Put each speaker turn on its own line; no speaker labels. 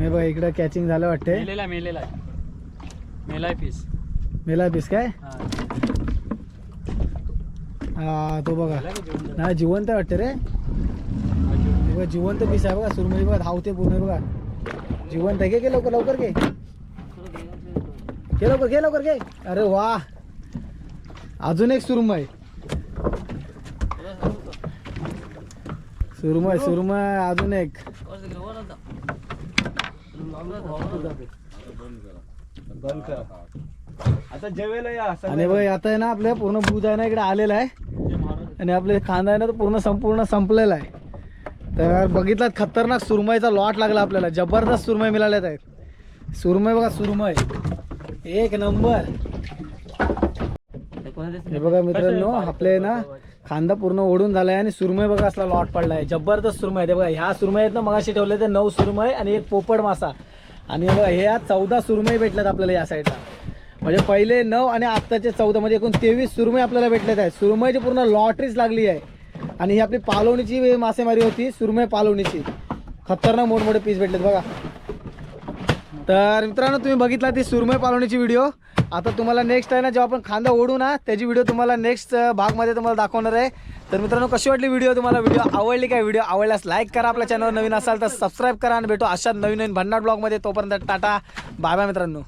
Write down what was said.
हे बघ इकडं कॅचिंग झालं वाटते
मेलेला मेलेला. मेलाय पीस
मेला पीस काय?
हा.
तो बघा? नाही जिवंत वाटते रे. बघा जिवंत पीस आहे बघा सुरमई बघा धावते पूर्ण बघा. जिवंत आहे घे घे लवकर लवकर घे घे लवकर घे लवकर घे अरे वा. अजून एक सुरमई. सुरमई सुरमई अजून एक.
आता जेवायला या
आणि बघ आता आहे ना आपल्या पूर्ण भूज आहे ना इकडे आलेला आहे. आणि आपले खांदा आहे ना तो पूर्ण संपूर्ण संपलेला आहे. तर बघितलात खतरनाक सुरमईचा लॉट लागला आपल्याला. जबरदस्त सुरमई मिळाल्यात आहेत. सुरमई बघा सुरमई. एक नंबर. हे बघा मित्रांनो आपले ना खांदा पूर्ण ओढून झालाय आणि सुरमई बघा असला लॉट पडलाय. जबरदस्त सुरमय ते बघा ह्या सुरमय आहेत ना मगाशी ठेवले ते नऊ सुरमय आणि एक पोपड मासा. आणि हे बघा चौदा सुरमई भेटल्यात आपल्याला या साईडला म्हणजे पहिले नऊ आणि आत्ताचे चौदा म्हणजे एकूण तेवीस सुरमई आपल्याला भेटल्यात आहे सुरमईची पूर्ण लॉटरीच लागली आहे. आणि ही आपली पालवणीची मासेमारी होती सुरमई पालवणीची खतरनाक मोठमोठे पीस भेटलेत बघा. तर मित्रांनो तुम्ही बघितला ती सुरमय पालवणीची व्हिडिओ आता तुम्हाला नेक्स्ट आहे ना जेव्हा आपण खांदा ओढू ना त्याची व्हिडिओ तुम्हाला नेक्स्ट भागमध्ये तुम्हाला दाखवणार आहे. तर मित्रांनो कशी वाटली व्हिडिओ तुम्हाला? व्हिडिओ आवडली काय? व्हिडिओ आवडल्यास लाईक करा. आपल्या चॅनलवर नवीन असाल तर सबस्क्राईब करा आणि भेटू अशा नवीन नवीन भन्नाट ब्लॉगमध्ये तोपर्यंत टाटा. बाय बाय मित्रांनो.